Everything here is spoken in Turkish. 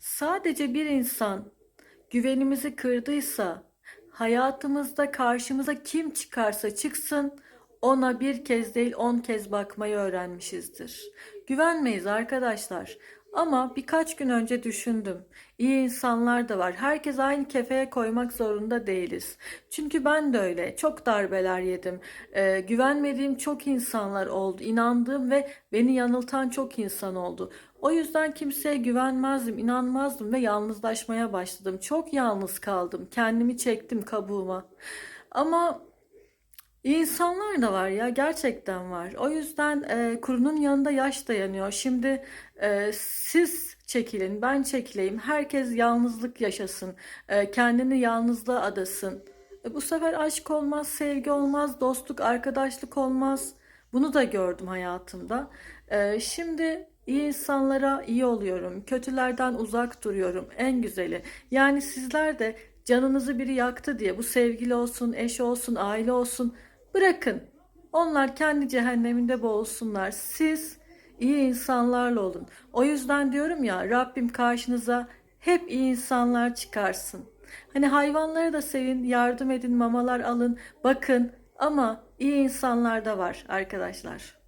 Sadece bir insan güvenimizi kırdıysa, hayatımızda karşımıza kim çıkarsa çıksın, ona bir kez değil on kez bakmayı öğrenmişizdir. Güvenmeyiz arkadaşlar. Ama birkaç gün önce düşündüm. İyi insanlar da var. Herkes aynı kefeye koymak zorunda değiliz. Çünkü ben de öyle. Çok darbeler yedim. Ee, güvenmediğim çok insanlar oldu. İnandığım ve beni yanıltan çok insan oldu. O yüzden kimseye güvenmezdim, inanmazdım ve yalnızlaşmaya başladım. Çok yalnız kaldım. Kendimi çektim kabuğuma. Ama İyi insanlar da var ya gerçekten var. O yüzden e, kurunun yanında yaş dayanıyor. Şimdi e, siz çekilin, ben çekileyim. Herkes yalnızlık yaşasın. E, kendini yalnızlığa adasın. E, bu sefer aşk olmaz, sevgi olmaz, dostluk, arkadaşlık olmaz. Bunu da gördüm hayatımda. E, şimdi iyi insanlara iyi oluyorum. Kötülerden uzak duruyorum. En güzeli. Yani sizler de canınızı biri yaktı diye bu sevgili olsun, eş olsun, aile olsun bırakın. Onlar kendi cehenneminde boğulsunlar. Siz iyi insanlarla olun. O yüzden diyorum ya Rabbim karşınıza hep iyi insanlar çıkarsın. Hani hayvanları da sevin, yardım edin, mamalar alın, bakın ama iyi insanlar da var arkadaşlar.